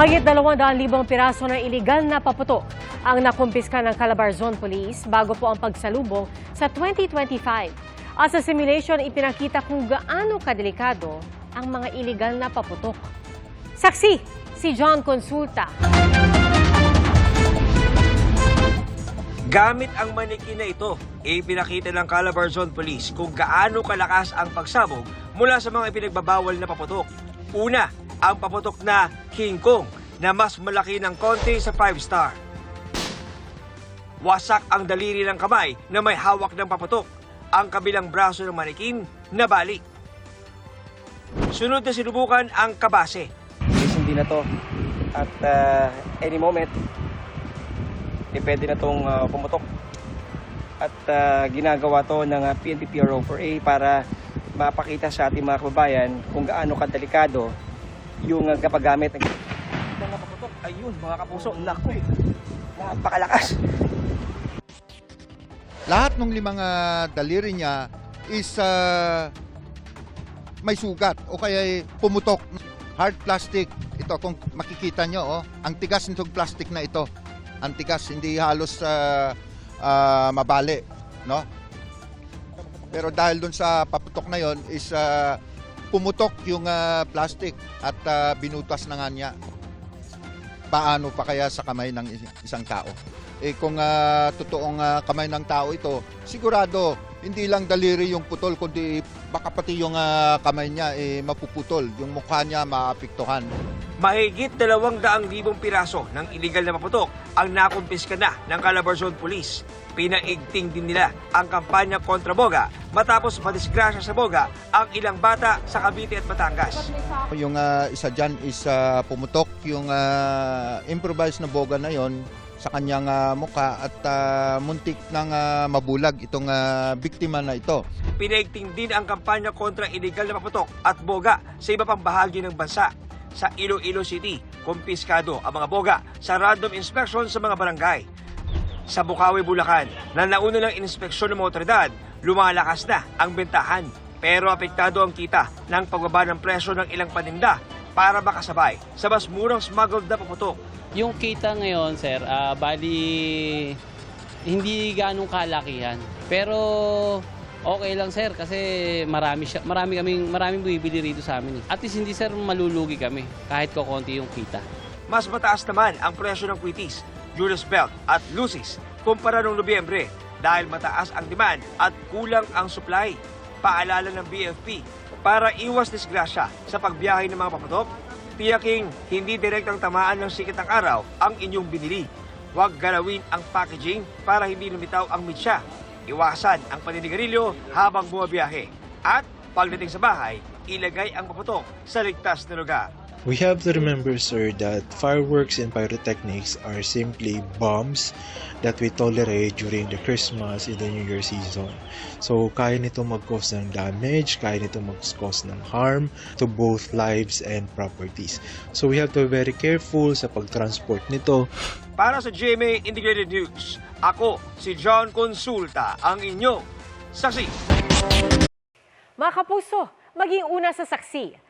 Mahigit 200,000 piraso ng iligal na paputok ang nakumpiska ng Calabarzon Police bago po ang pagsalubong sa 2025. At sa simulation, ipinakita kung gaano kadelikado ang mga iligal na paputok. Saksi, si John Consulta. Gamit ang maniki na ito, ipinakita ng Calabarzon Police kung gaano kalakas ang pagsabog mula sa mga ipinagbabawal na paputok. Una, ang paputok na King Kong na mas malaki ng konti sa 5 star. Wasak ang daliri ng kamay na may hawak ng paputok. Ang kabilang braso ng manikin nabali. Sunod na sinubukan ang kabase. SMD na to. At uh, any moment, eh, pwede na itong pumutok. At uh, ginagawa to ng uh, PNP PRO 4A para mapakita sa ating mga kababayan kung gaano kadelikado yung uh, kapagamit ng mga paputok. Ayun, mga kapuso, naku, napakalakas. lahat ng limang ah, daliri niya is ah, may sugat o kaya ay pumutok. Hard plastic. Ito kung makikita nyo, oh, ang tigas nitong plastic na ito. Ang tigas, hindi halos ah, ah, mabali. No? Pero dahil dun sa paputok na yon is ah, pumutok yung ah, plastic at ah, binutas na nga niya. Paano pa kaya sa kamay ng is- isang tao? eh kung ah, totoong ah, kamay ng tao ito, sigurado hindi lang daliri yung putol kundi baka pati yung ah, kamay niya eh mapuputol, yung mukha niya maapektuhan. Mahigit 200,000 piraso ng iligal na paputok ang nakumpiska na ng Calabarzon Police. Pinaigting din nila ang kampanya kontra Boga matapos madisgrasya sa Boga ang ilang bata sa Cavite at Batangas. Yung ah, isa dyan is ah, pumutok yung ah, improvised na boga na yon sa kanyang ah, mukha at ah, muntik ng ah, mabulag itong ah, biktima na ito. Pinaigting din ang kampanya kontra iligal na paputok at Boga sa iba pang bahagi ng bansa. Sa Iloilo City, kumpiskado ang mga Boga sa random inspection sa mga barangay. Sa Bukawi, Bulacan, na nauna ng inspeksyon ng mga lumalakas na ang bentahan. Pero apektado ang kita ng pagbaba ng presyo ng ilang paninda para makasabay sa mas murang smuggled na paputok. Yung kita ngayon, sir, ah, bali hindi ganong kalakihan. Pero okay lang, sir, kasi marami siya, marami kaming maraming bumibili rito sa amin. eh. At least hindi sir malulugi kami kahit ko konti yung kita. Mas mataas naman ang presyo ng Quitis, Julius Belt at Lucis kumpara noong Nobyembre dahil mataas ang demand at kulang ang supply. Paalala ng BFP para iwas disgrasya sa pagbiyahe ng mga paputok, tiyaking hindi direktang tamaan ng sikit ng araw ang inyong binili. Huwag galawin ang packaging para hindi lumitaw ang mitsa. Iwasan ang paninigarilyo habang bumabiyahe. At pagdating sa bahay, ilagay ang paputok sa ligtas na lugar. We have to remember, sir, that fireworks and pyrotechnics are simply bombs that we tolerate during the Christmas and the New Year season. So, kaya nito mag-cause ng damage, kaya nito mag-cause ng harm to both lives and properties. So, we have to be very careful sa pag-transport nito Para sa GMA Integrated News, ako si John Consulta, ang inyo saksi. Mga kapuso, maging una sa saksi.